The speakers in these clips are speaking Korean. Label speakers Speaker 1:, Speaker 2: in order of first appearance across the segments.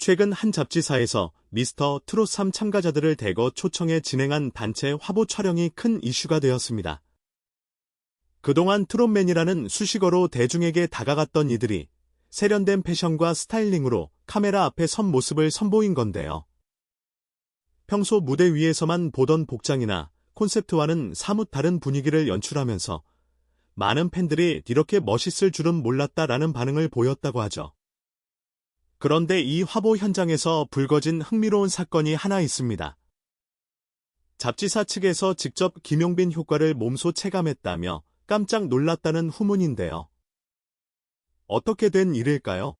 Speaker 1: 최근 한 잡지사에서 미스터 트롯 3 참가자들을 대거 초청해 진행한 단체 화보 촬영이 큰 이슈가 되었습니다. 그동안 트롯맨이라는 수식어로 대중에게 다가갔던 이들이 세련된 패션과 스타일링으로 카메라 앞에 선 모습을 선보인 건데요. 평소 무대 위에서만 보던 복장이나 콘셉트와는 사뭇 다른 분위기를 연출하면서 많은 팬들이 이렇게 멋있을 줄은 몰랐다라는 반응을 보였다고 하죠. 그런데 이 화보 현장에서 불거진 흥미로운 사건이 하나 있습니다. 잡지사 측에서 직접 김용빈 효과를 몸소 체감했다며 깜짝 놀랐다는 후문인데요. 어떻게 된 일일까요?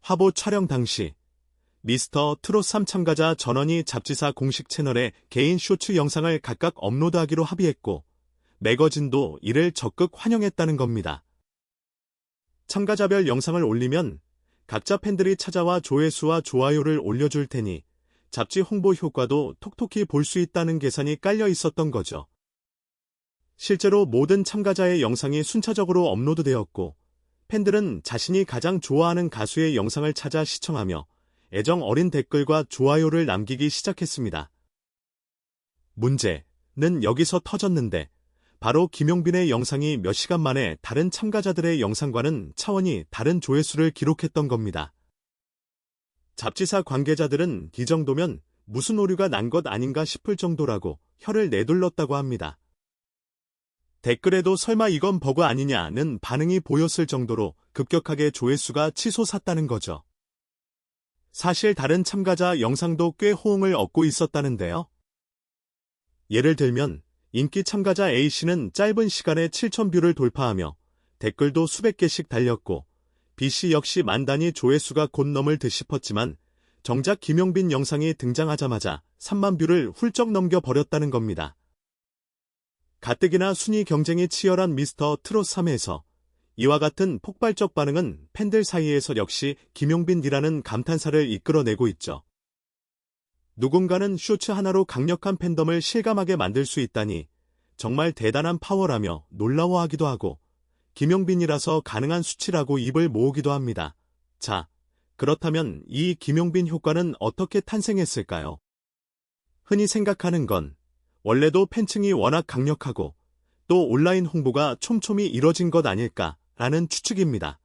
Speaker 1: 화보 촬영 당시 미스터 트롯 3 참가자 전원이 잡지사 공식 채널에 개인 쇼츠 영상을 각각 업로드하기로 합의했고 매거진도 이를 적극 환영했다는 겁니다. 참가자별 영상을 올리면 각자 팬들이 찾아와 조회수와 좋아요를 올려줄 테니 잡지 홍보 효과도 톡톡히 볼 수 있다는 계산이 깔려 있었던 거죠. 실제로 모든 참가자의 영상이 순차적으로 업로드되었고 팬들은 자신이 가장 좋아하는 가수의 영상을 찾아 시청하며 애정 어린 댓글과 좋아요를 남기기 시작했습니다. 문제는 여기서 터졌는데 바로 김용빈의 영상이 몇 시간 만에 다른 참가자들의 영상과는 차원이 다른 조회수를 기록했던 겁니다. 잡지사 관계자들은 이 정도면 무슨 오류가 난 것 아닌가 싶을 정도라고 혀를 내둘렀다고 합니다. 댓글에도 설마 이건 버그 아니냐는 반응이 보였을 정도로 급격하게 조회수가 치솟았다는 거죠. 사실 다른 참가자 영상도 꽤 호응을 얻고 있었다는데요. 예를 들면 인기 참가자 A씨는 짧은 시간에 7,000뷰를 돌파하며 댓글도 수백 개씩 달렸고 B씨 역시 만 단위 조회수가 곧 넘을 듯 싶었지만 정작 김용빈 영상이 등장하자마자 3만 뷰를 훌쩍 넘겨버렸다는 겁니다. 가뜩이나 순위 경쟁이 치열한 미스터 트롯 3에서 이와 같은 폭발적 반응은 팬들 사이에서 역시 김용빈이라는 감탄사를 이끌어내고 있죠. 누군가는 쇼츠 하나로 강력한 팬덤을 실감하게 만들 수 있다니 정말 대단한 파워라며 놀라워하기도 하고 김용빈이라서 가능한 수치라고 입을 모으기도 합니다. 자, 그렇다면 이 김용빈 효과는 어떻게 탄생했을까요? 흔히 생각하는 건 원래도 팬층이 워낙 강력하고 또 온라인 홍보가 촘촘히 이뤄진 것 아닐까라는 추측입니다.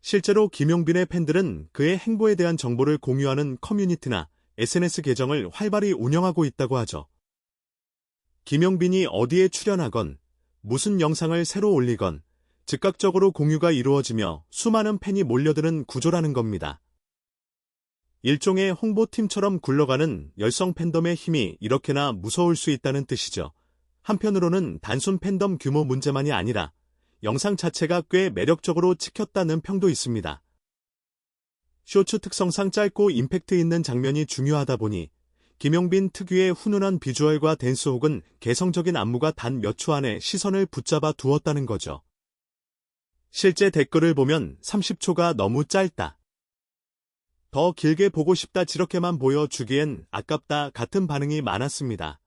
Speaker 1: 실제로 김용빈의 팬들은 그의 행보에 대한 정보를 공유하는 커뮤니티나 SNS 계정을 활발히 운영하고 있다고 하죠. 김용빈이 어디에 출연하건 무슨 영상을 새로 올리건 즉각적으로 공유가 이루어지며 수많은 팬이 몰려드는 구조라는 겁니다. 일종의 홍보팀처럼 굴러가는 열성 팬덤의 힘이 이렇게나 무서울 수 있다는 뜻이죠. 한편으로는 단순 팬덤 규모 문제만이 아니라 영상 자체가 꽤 매력적으로 찍혔다는 평도 있습니다. 쇼츠 특성상 짧고 임팩트 있는 장면이 중요하다 보니 김용빈 특유의 훈훈한 비주얼과 댄스 혹은 개성적인 안무가 단 몇 초 안에 시선을 붙잡아 두었다는 거죠. 실제 댓글을 보면 30초가 너무 짧다. 더 길게 보고 싶다 지렇게만 보여주기엔 아깝다 같은 반응이 많았습니다.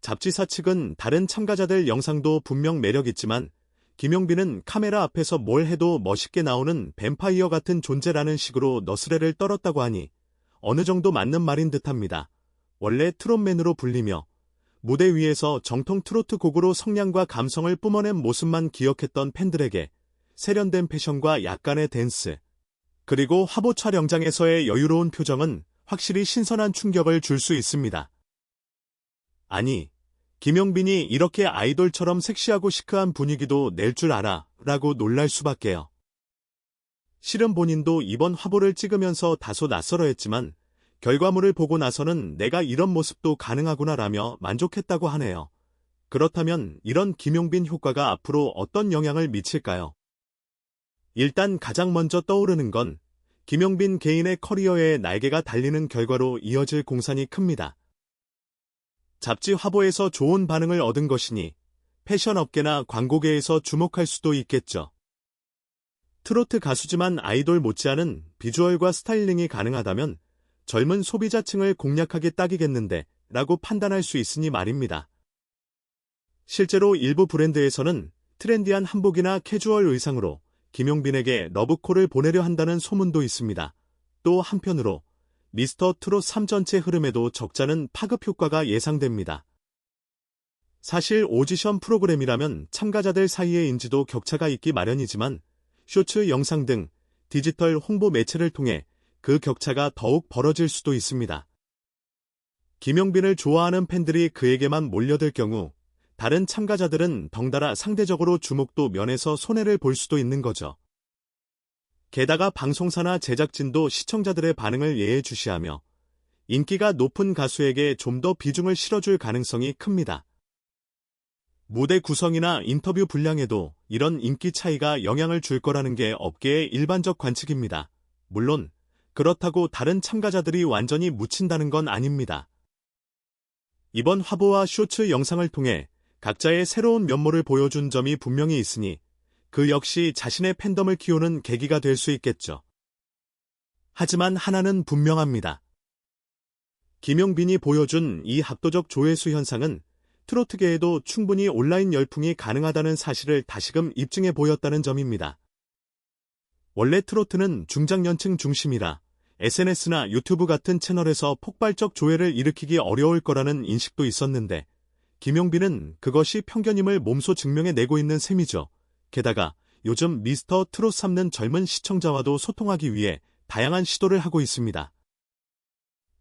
Speaker 1: 잡지사 측은 다른 참가자들 영상도 분명 매력있지만 김용빈은 카메라 앞에서 뭘 해도 멋있게 나오는 뱀파이어 같은 존재라는 식으로 너스레를 떨었다고 하니 어느 정도 맞는 말인 듯합니다. 원래 트롯맨으로 불리며 무대 위에서 정통 트로트 곡으로 성량과 감성을 뿜어낸 모습만 기억했던 팬들에게 세련된 패션과 약간의 댄스, 그리고 화보 촬영장에서의 여유로운 표정은 확실히 신선한 충격을 줄 수 있습니다. 아니, 김용빈이 이렇게 아이돌처럼 섹시하고 시크한 분위기도 낼 줄 알아 라고 놀랄 수밖에요. 실은 본인도 이번 화보를 찍으면서 다소 낯설어 했지만 결과물을 보고 나서는 내가 이런 모습도 가능하구나 라며 만족했다고 하네요. 그렇다면 이런 김용빈 효과가 앞으로 어떤 영향을 미칠까요? 일단 가장 먼저 떠오르는 건 김용빈 개인의 커리어에 날개가 달리는 결과로 이어질 공산이 큽니다. 잡지 화보에서 좋은 반응을 얻은 것이니 패션 업계나 광고계에서 주목할 수도 있겠죠. 트로트 가수지만 아이돌 못지않은 비주얼과 스타일링이 가능하다면 젊은 소비자층을 공략하기 딱이겠는데 라고 판단할 수 있으니 말입니다. 실제로 일부 브랜드에서는 트렌디한 한복이나 캐주얼 의상으로 김용빈에게 러브콜을 보내려 한다는 소문도 있습니다. 또 한편으로 미스터 트롯 3 전체 흐름에도 적잖은 파급 효과가 예상됩니다. 사실 오디션 프로그램이라면 참가자들 사이의 인지도 격차가 있기 마련이지만 쇼츠 영상 등 디지털 홍보 매체를 통해 그 격차가 더욱 벌어질 수도 있습니다. 김용빈을 좋아하는 팬들이 그에게만 몰려들 경우 다른 참가자들은 덩달아 상대적으로 주목도 면에서 손해를 볼 수도 있는 거죠. 게다가 방송사나 제작진도 시청자들의 반응을 예의주시하며 인기가 높은 가수에게 좀 더 비중을 실어줄 가능성이 큽니다. 무대 구성이나 인터뷰 분량에도 이런 인기 차이가 영향을 줄 거라는 게 업계의 일반적 관측입니다. 물론 그렇다고 다른 참가자들이 완전히 묻힌다는 건 아닙니다. 이번 화보와 쇼츠 영상을 통해 각자의 새로운 면모를 보여준 점이 분명히 있으니 그 역시 자신의 팬덤을 키우는 계기가 될 수 있겠죠. 하지만 하나는 분명합니다. 김용빈이 보여준 이 합도적 조회수 현상은 트로트계에도 충분히 온라인 열풍이 가능하다는 사실을 다시금 입증해 보였다는 점입니다. 원래 트로트는 중장년층 중심이라 SNS나 유튜브 같은 채널에서 폭발적 조회를 일으키기 어려울 거라는 인식도 있었는데 김용빈은 그것이 편견임을 몸소 증명해 내고 있는 셈이죠. 게다가 요즘 미스터 트롯 3는 젊은 시청자와도 소통하기 위해 다양한 시도를 하고 있습니다.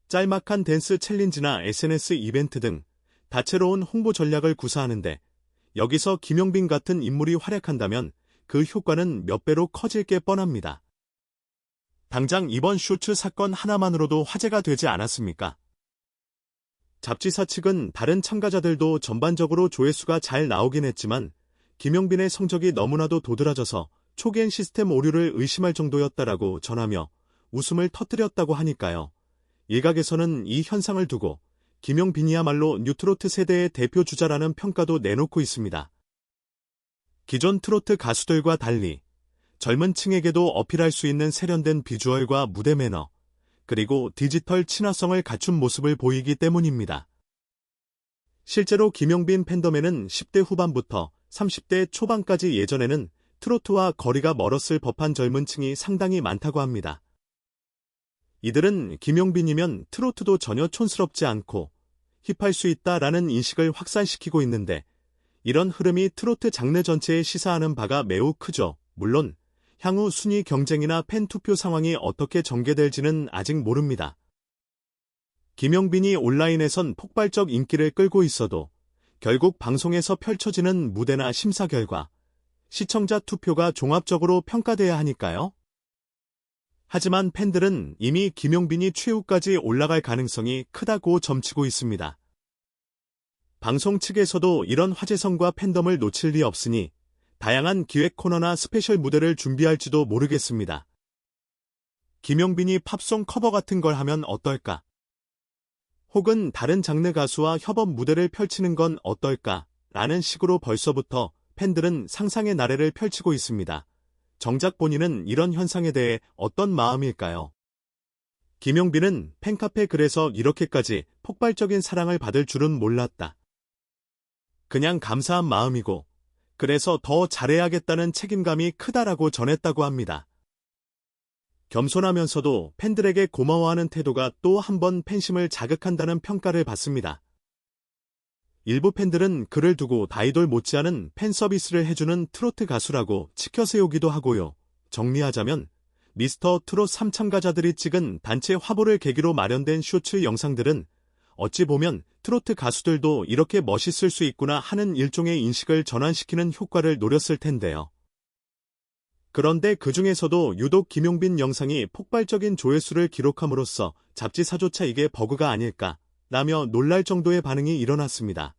Speaker 1: 짤막한 댄스 챌린지나 SNS 이벤트 등 다채로운 홍보 전략을 구사하는데 여기서 김용빈 같은 인물이 활약한다면 그 효과는 몇 배로 커질 게 뻔합니다. 당장 이번 쇼츠 사건 하나만으로도 화제가 되지 않았습니까? 잡지사 측은 다른 참가자들도 전반적으로 조회수가 잘 나오긴 했지만 김용빈의 성적이 너무나도 도드라져서 초기엔 시스템 오류를 의심할 정도였다라고 전하며 웃음을 터뜨렸다고 하니까요. 일각에서는 이 현상을 두고 김용빈이야말로 뉴트로트 세대의 대표 주자라는 평가도 내놓고 있습니다. 기존 트로트 가수들과 달리 젊은 층에게도 어필할 수 있는 세련된 비주얼과 무대 매너, 그리고 디지털 친화성을 갖춘 모습을 보이기 때문입니다. 실제로 김용빈 팬덤에는 10대 후반부터 30대 초반까지 예전에는 트로트와 거리가 멀었을 법한 젊은 층이 상당히 많다고 합니다. 이들은 김용빈이면 트로트도 전혀 촌스럽지 않고 힙할 수 있다라는 인식을 확산시키고 있는데 이런 흐름이 트로트 장르 전체에 시사하는 바가 매우 크죠. 물론 향후 순위 경쟁이나 팬 투표 상황이 어떻게 전개될지는 아직 모릅니다. 김용빈이 온라인에선 폭발적 인기를 끌고 있어도 결국 방송에서 펼쳐지는 무대나 심사 결과, 시청자 투표가 종합적으로 평가돼야 하니까요. 하지만 팬들은 이미 김용빈이 최후까지 올라갈 가능성이 크다고 점치고 있습니다. 방송 측에서도 이런 화제성과 팬덤을 놓칠 리 없으니 다양한 기획 코너나 스페셜 무대를 준비할지도 모르겠습니다. 김용빈이 팝송 커버 같은 걸 하면 어떨까? 혹은 다른 장르 가수와 협업 무대를 펼치는 건 어떨까? 라는 식으로 벌써부터 팬들은 상상의 나래를 펼치고 있습니다. 정작 본인은 이런 현상에 대해 어떤 마음일까요? 김용빈은 팬카페 글에서 이렇게까지 폭발적인 사랑을 받을 줄은 몰랐다. 그냥 감사한 마음이고 그래서 더 잘해야겠다는 책임감이 크다라고 전했다고 합니다. 겸손하면서도 팬들에게 고마워하는 태도가 또 한 번 팬심을 자극한다는 평가를 받습니다. 일부 팬들은 그를 두고 다이돌 못지않은 팬 서비스를 해주는 트로트 가수라고 치켜세우기도 하고요. 정리하자면 미스터 트롯 3 참가자들이 찍은 단체 화보를 계기로 마련된 쇼츠 영상들은 어찌 보면 트로트 가수들도 이렇게 멋있을 수 있구나 하는 일종의 인식을 전환시키는 효과를 노렸을 텐데요. 그런데 그 중에서도 유독 김용빈 영상이 폭발적인 조회수를 기록함으로써 잡지사조차 이게 버그가 아닐까 라며 놀랄 정도의 반응이 일어났습니다.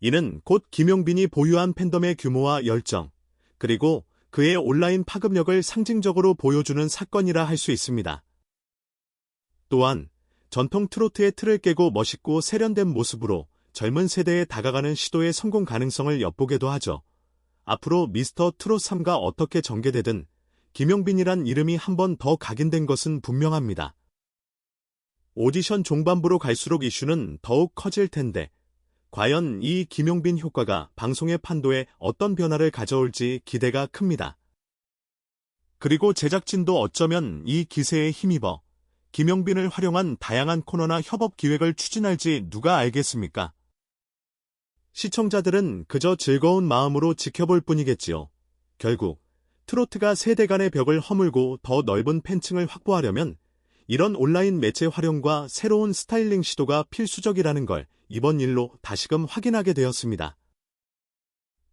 Speaker 1: 이는 곧 김용빈이 보유한 팬덤의 규모와 열정, 그리고 그의 온라인 파급력을 상징적으로 보여주는 사건이라 할 수 있습니다. 또한 전통 트로트의 틀을 깨고 멋있고 세련된 모습으로 젊은 세대에 다가가는 시도의 성공 가능성을 엿보게도 하죠. 앞으로 미스터 트롯 3가 어떻게 전개되든 김용빈이란 이름이 한 번 더 각인된 것은 분명합니다. 오디션 종반부로 갈수록 이슈는 더욱 커질 텐데 과연 이 김용빈 효과가 방송의 판도에 어떤 변화를 가져올지 기대가 큽니다. 그리고 제작진도 어쩌면 이 기세에 힘입어 김용빈을 활용한 다양한 코너나 협업 기획을 추진할지 누가 알겠습니까? 시청자들은 그저 즐거운 마음으로 지켜볼 뿐이겠지요. 결국 트로트가 세대 간의 벽을 허물고 더 넓은 팬층을 확보하려면 이런 온라인 매체 활용과 새로운 스타일링 시도가 필수적이라는 걸 이번 일로 다시금 확인하게 되었습니다.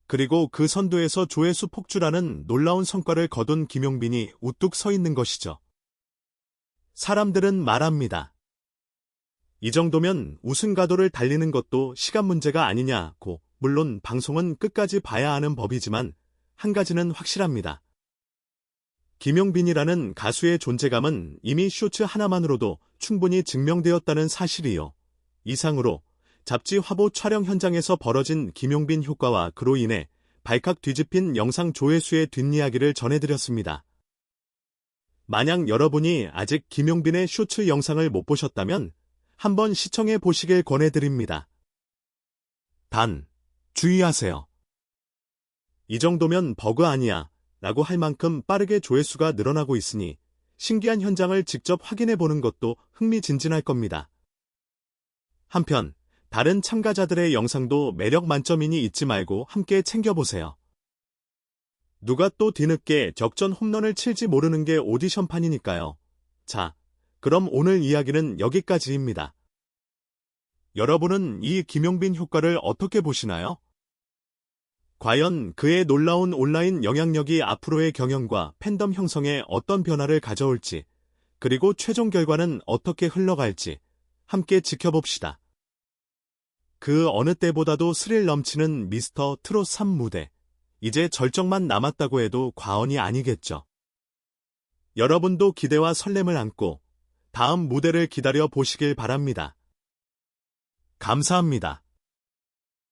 Speaker 1: 그리고 그 선두에서 조회수 폭주라는 놀라운 성과를 거둔 김용빈이 우뚝 서 있는 것이죠. 사람들은 말합니다. 이 정도면 우승 가도를 달리는 것도 시간 문제가 아니냐고, 물론 방송은 끝까지 봐야 하는 법이지만, 한 가지는 확실합니다. 김용빈이라는 가수의 존재감은 이미 쇼츠 하나만으로도 충분히 증명되었다는 사실이요. 이상으로 잡지 화보 촬영 현장에서 벌어진 김용빈 효과와 그로 인해 발칵 뒤집힌 영상 조회수의 뒷이야기를 전해드렸습니다. 만약 여러분이 아직 김용빈의 쇼츠 영상을 못 보셨다면 한번 시청해 보시길 권해드립니다. 단, 주의하세요. 이 정도면 버그 아니야 라고 할 만큼 빠르게 조회수가 늘어나고 있으니 신기한 현장을 직접 확인해 보는 것도 흥미진진할 겁니다. 한편, 다른 참가자들의 영상도 매력 만점이니 잊지 말고 함께 챙겨보세요. 누가 또 뒤늦게 적전 홈런을 칠지 모르는 게 오디션판이니까요. 자, 그럼 오늘 이야기는 여기까지입니다. 여러분은 이 김용빈 효과를 어떻게 보시나요? 과연 그의 놀라운 온라인 영향력이 앞으로의 경영과 팬덤 형성에 어떤 변화를 가져올지, 그리고 최종 결과는 어떻게 흘러갈지 함께 지켜봅시다. 그 어느 때보다도 스릴 넘치는 미스터 트롯 3 무대. 이제 절정만 남았다고 해도 과언이 아니겠죠. 여러분도 기대와 설렘을 안고 다음 무대를 기다려 보시길 바랍니다. 감사합니다.